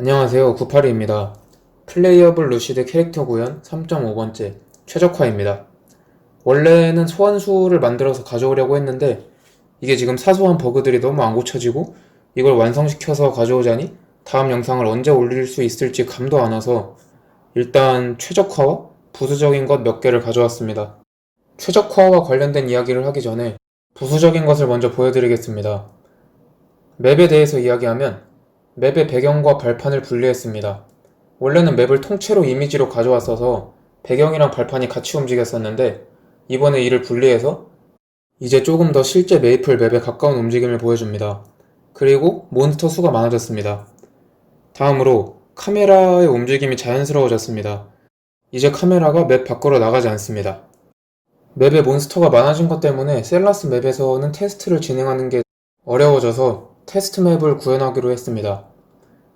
안녕하세요. 98입니다. 플레이어블 루시드 캐릭터 구현 3.5번째 최적화입니다. 원래는 소환수를 만들어서 가져오려고 했는데 이게 지금 사소한 버그들이 너무 안 고쳐지고 이걸 완성시켜서 가져오자니 다음 영상을 언제 올릴 수 있을지 감도 안 와서 일단 최적화와 부수적인 것 몇 개를 가져왔습니다. 최적화와 관련된 이야기를 하기 전에 부수적인 것을 먼저 보여드리겠습니다. 맵에 대해서 이야기하면 맵의 배경과 발판을 분리했습니다. 원래는 맵을 통째로 이미지로 가져왔어서 배경이랑 발판이 같이 움직였었는데 이번에 이를 분리해서 이제 조금 더 실제 메이플 맵에 가까운 움직임을 보여줍니다. 그리고 몬스터 수가 많아졌습니다. 다음으로 카메라의 움직임이 자연스러워졌습니다. 이제 카메라가 맵 밖으로 나가지 않습니다. 맵에 몬스터가 많아진 것 때문에 셀라스 맵에서는 테스트를 진행하는 게 어려워져서 테스트 맵을 구현하기로 했습니다.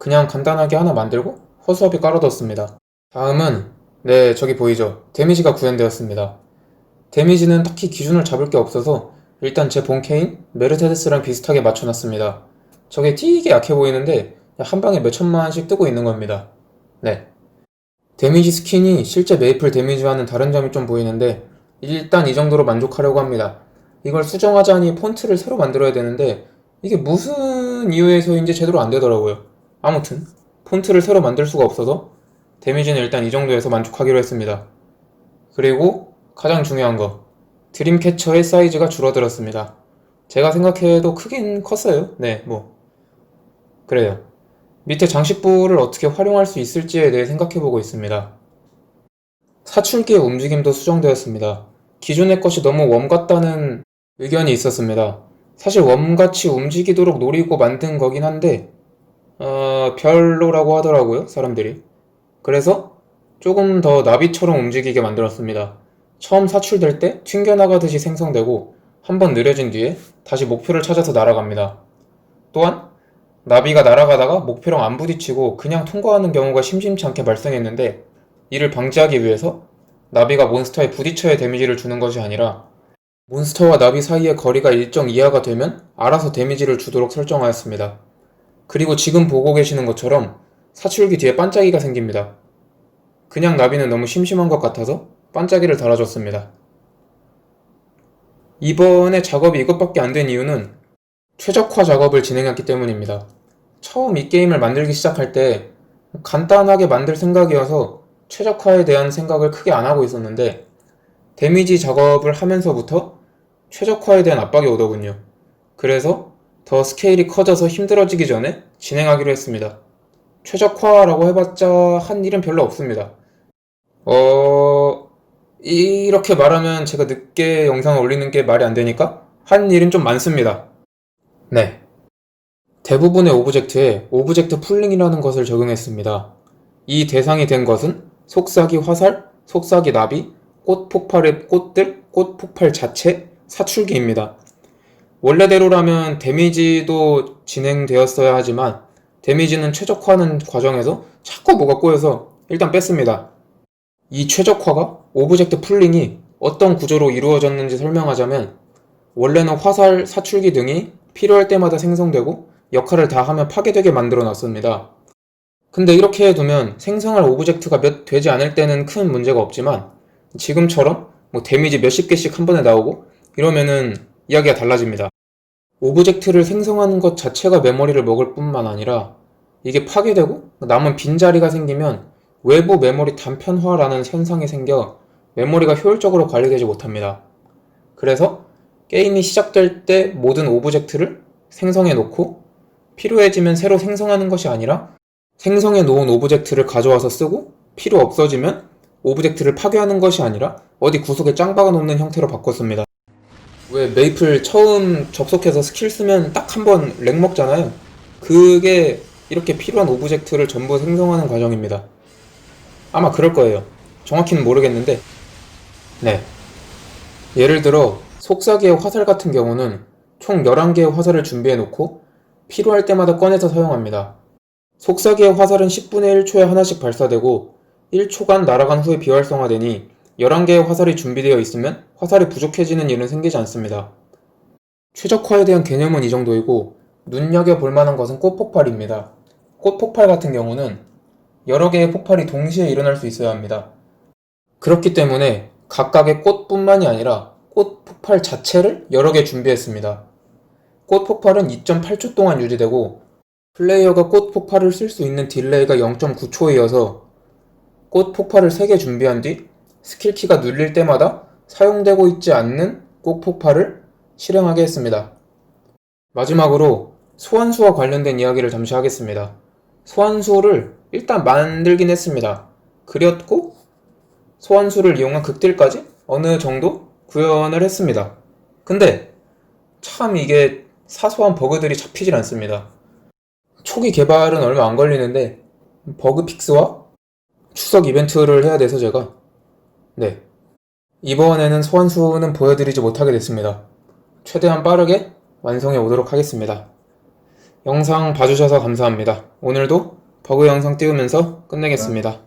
그냥 간단하게 하나 만들고 허수아비 깔아뒀습니다. 다음은 네 저기 보이죠? 데미지가 구현되었습니다. 데미지는 딱히 기준을 잡을 게 없어서 일단 제 본캐인 메르세데스랑 비슷하게 맞춰놨습니다. 저게 되게 약해 보이는데 한 방에 몇 천만원씩 뜨고 있는 겁니다. 네. 데미지 스킨이 실제 메이플 데미지와는 다른 점이 좀 보이는데 일단 이 정도로 만족하려고 합니다. 이걸 수정하자니 폰트를 새로 만들어야 되는데 이게 무슨 이유에서인지 제대로 안 되더라고요. 아무튼 폰트를 새로 만들 수가 없어서 데미지는 일단 이 정도에서 만족하기로 했습니다. 그리고 가장 중요한 거 드림캐쳐의 사이즈가 줄어들었습니다. 제가 생각해도 크긴 컸어요. 네, 뭐 그래요. 밑에 장식부를 어떻게 활용할 수 있을지에 대해 생각해보고 있습니다. 사출기의 움직임도 수정되었습니다. 기존의 것이 너무 웜 같다는 의견이 있었습니다. 사실 웜같이 움직이도록 노리고 만든 거긴 한데 어, 별로라고 하더라고요, 사람들이. 그래서 조금 더 나비처럼 움직이게 만들었습니다. 처음 사출될 때 튕겨나가듯이 생성되고 한번 느려진 뒤에 다시 목표를 찾아서 날아갑니다. 또한 나비가 날아가다가 목표랑 안 부딪히고 그냥 통과하는 경우가 심심치 않게 발생했는데 이를 방지하기 위해서 나비가 몬스터에 부딪혀야 데미지를 주는 것이 아니라 몬스터와 나비 사이의 거리가 일정 이하가 되면 알아서 데미지를 주도록 설정하였습니다. 그리고 지금 보고 계시는 것처럼 사출기 뒤에 반짝이가 생깁니다. 그냥 나비는 너무 심심한 것 같아서 반짝이를 달아줬습니다. 이번에 작업이 이것밖에 안 된 이유는 최적화 작업을 진행했기 때문입니다. 처음 이 게임을 만들기 시작할 때 간단하게 만들 생각이어서 최적화에 대한 생각을 크게 안 하고 있었는데 데미지 작업을 하면서부터 최적화에 대한 압박이 오더군요. 그래서 더 스케일이 커져서 힘들어지기 전에 진행하기로 했습니다. 최적화라고 해봤자 한 일은 별로 없습니다. 어, 이렇게 말하면 제가 늦게 영상을 올리는 게 말이 안 되니까 한 일은 좀 많습니다. 네. 대부분의 오브젝트에 오브젝트 풀링이라는 것을 적용했습니다. 이 대상이 된 것은 속삭이 화살, 속삭이 나비, 꽃 폭발의 꽃들, 꽃 폭발 자체, 사출기입니다. 원래대로라면 데미지도 진행되었어야 하지만 데미지는 최적화하는 과정에서 자꾸 뭐가 꼬여서 일단 뺐습니다. 이 최적화가 오브젝트 풀링이 어떤 구조로 이루어졌는지 설명하자면 원래는 화살, 사출기 등이 필요할 때마다 생성되고 역할을 다 하면 파괴되게 만들어 놨습니다. 근데 이렇게 해두면 생성할 오브젝트가 몇 되지 않을 때는 큰 문제가 없지만 지금처럼 뭐 데미지 몇십 개씩 한 번에 나오고 이러면은 이야기가 달라집니다. 오브젝트를 생성하는 것 자체가 메모리를 먹을 뿐만 아니라 이게 파괴되고 남은 빈자리가 생기면 외부 메모리 단편화라는 현상이 생겨 메모리가 효율적으로 관리되지 못합니다. 그래서 게임이 시작될 때 모든 오브젝트를 생성해 놓고 필요해지면 새로 생성하는 것이 아니라 생성해 놓은 오브젝트를 가져와서 쓰고 필요 없어지면 오브젝트를 파괴하는 것이 아니라 어디 구석에 짱 박아 놓는 형태로 바꿨습니다. 왜 메이플 처음 접속해서 스킬 쓰면 딱 한 번 렉 먹잖아요. 그게 이렇게 필요한 오브젝트를 전부 생성하는 과정입니다. 아마 그럴 거예요. 정확히는 모르겠는데. 네. 예를 들어 속삭이의 화살 같은 경우는 총 11개의 화살을 준비해 놓고 필요할 때마다 꺼내서 사용합니다. 속삭이의 화살은 10분의 1초에 하나씩 발사되고 1초간 날아간 후에 비활성화되니 11개의 화살이 준비되어 있으면 화살이 부족해지는 일은 생기지 않습니다. 최적화에 대한 개념은 이 정도이고 눈여겨 볼 만한 것은 꽃폭발입니다. 꽃 폭발 같은 경우는 여러 개의 폭발이 동시에 일어날 수 있어야 합니다. 그렇기 때문에 각각의 꽃뿐만이 아니라 꽃 폭발 자체를 여러 개 준비했습니다. 꽃 폭발은 2.8초 동안 유지되고 플레이어가 꽃 폭발을 쓸 수 있는 딜레이가 0.9초이어서 꽃 폭발을 3개 준비한 뒤 스킬키가 눌릴 때마다 사용되고 있지 않는 꽃 폭발을 실행하게 했습니다. 마지막으로 소환수와 관련된 이야기를 잠시 하겠습니다. 소환수를 일단 만들긴 했습니다. 그렸고 소환수를 이용한 극딜까지 어느 정도 구현을 했습니다. 근데 참 이게 사소한 버그들이 잡히질 않습니다. 초기 개발은 얼마 안 걸리는데 버그 픽스와 추석 이벤트를 해야 돼서 제가 네 이번에는 소환수는 보여드리지 못하게 됐습니다. 최대한 빠르게 완성해 오도록 하겠습니다. 영상 봐주셔서 감사합니다. 오늘도 버그 영상 띄우면서 끝내겠습니다.